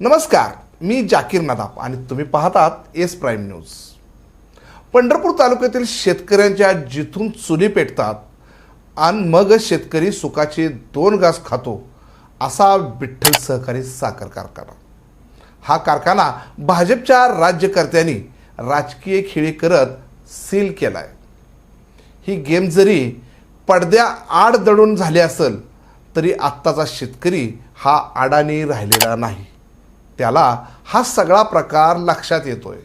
नमस्कार मी जाकीर नदाब आणि तुम्ही पाहतात एस प्राईम न्यूज. पंढरपूर तालुक्यातील शेतकऱ्यांच्या जिथून चुली पेटतात आणि मग शेतकरी सुखाचे दोन घास खातो असा विठ्ठल सहकारी साखर कारखाना. हा कारखाना भाजपच्या राज्यकर्त्यांनी राजकीय खेळी करत सील केला आहे ही गेम जरी पडद्या आड दडून झाली असेल तरी आत्ताचा शेतकरी हा अडाणी राहिलेला नाही. त्याला हा सगळा प्रकार लक्षात येतोय.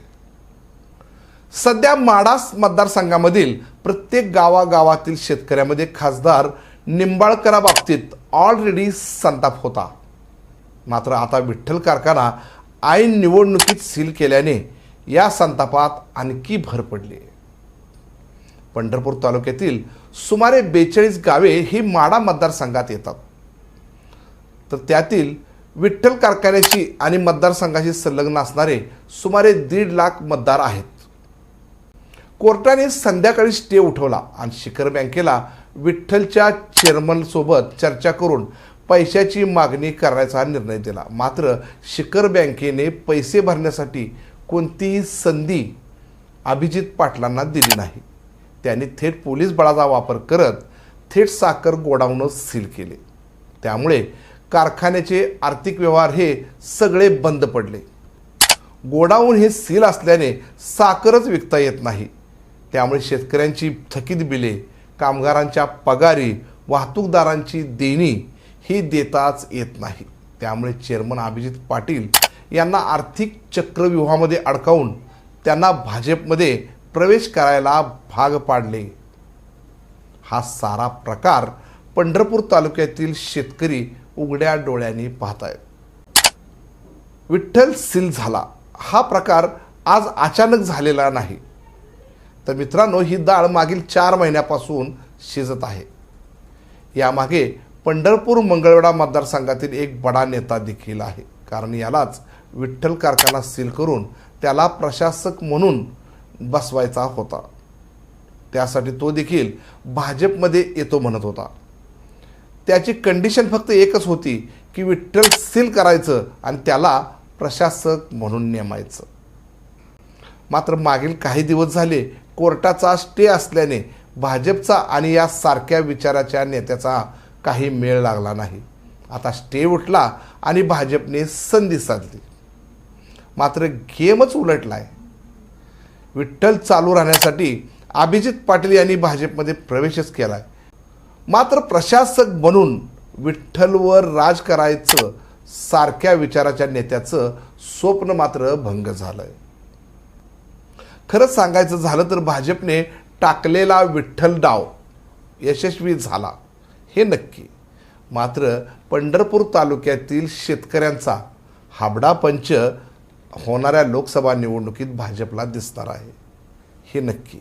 सध्या माडास मतदारसंघामधील प्रत्येक गावागावातील शेतकऱ्यामध्ये खासदार निंबाळकराबाबतीत ऑलरेडी संताप होता. मात्र आता विठ्ठल कारखाना ऐन निवडणुकीत सील केल्याने या संतापात आणखी भर पडली. पंढरपूर तालुक्यातील सुमारे बेचाळीस गावे ही माडा मतदारसंघात येतात. तर त्यातील विठ्ठल कारखान्याशी आणि मतदारसंघाशी संलग्न असणारे सुमारे दीड लाख मतदार आहेत. कोर्टाने संध्याकाळी स्टे उठवला आणि शिखर बँकेला विठ्ठलच्या चेअरमनसोबत चर्चा करून पैशाची मागणी करण्याचा निर्णय दिला. मात्र शिखर बँकेने पैसे भरण्यासाठी कोणतीही संधी अभिजित पाटलांना दिली नाही. त्यांनी थेट पोलीस बळाचा वापर करत थेट साखर गोडाऊन सील केले. त्यामुळे कारखान्याचे आर्थिक व्यवहार हे सगळे बंद पडले. गोडाऊन हे सील असल्याने साखरच विकता येत नाही. त्यामुळे शेतकऱ्यांची थकीत बिले कामगारांच्या पगारी वाहतूकदारांची देणी ही देताच येत नाही. त्यामुळे चेअरमन अभिजित पाटील यांना आर्थिक चक्रव्यूहामध्ये अडकावून त्यांना भाजपमध्ये प्रवेश करायला भाग पाडले. हा सारा प्रकार पंढरपूर तालुक्यातील शेतकरी उघड्या डोळ्यांनी पाहतायत. विठ्ठल सील झाला. हा प्रकार आज अचानक झालेला नाही. तर मित्रांनो ही डाळ मागील चार महिन्यापासून शिजत आहे. यामागे पंढरपूर मंगळवेढा मतदारसंघातील एक बडा नेता देखील आहे. कारण यालाच विठ्ठल कारखाना सील करून त्याला प्रशासक म्हणून बसवायचा होता. त्यासाठी तो देखील भाजपमध्ये येतो म्हणत होता. त्याची कंडिशन फक्त एकच होती की विठ्ठल सील करायचं आणि त्याला प्रशासक म्हणून नेमायचं. मात्र मागील काही दिवस झाले कोर्टाचा स्टे असल्याने भाजपचा आणि या सारख्या विचाराच्या नेत्याचा काही मेळ लागला नाही. आता स्टे उठला आणि भाजपने संधी साधली. मात्र गेमच उलटलाय. विठ्ठल चालू राहण्यासाठी अभिजित पाटील यांनी भाजपमध्ये प्रवेशच केला आहे मात्र प्रशासक बनून विठ्ठलवर राज करायचं सारख्या विचाराच्या नेत्याचं स्वप्न मात्र भंग झालंय. खरंच सांगायचं झालं तर भाजपने टाकलेला विठ्ठल डाव यशस्वी झाला हे नक्की. मात्र पंढरपूर तालुक्यातील शेतकऱ्यांचा हाबडा पंच होणाऱ्या लोकसभा निवडणुकीत भाजपला दिसणार आहे हे नक्की.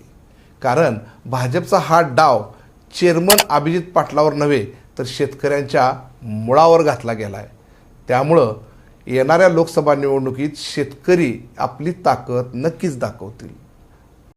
कारण भाजपचा हा डाव चेअरमन अभिजित पाटलावर नव्हे तर शेतकऱ्यांच्या मुळावर घातला गेला आहे त्यामुळं येणाऱ्या लोकसभा निवडणुकीत शेतकरी आपली ताकद नक्कीच दाखवतील.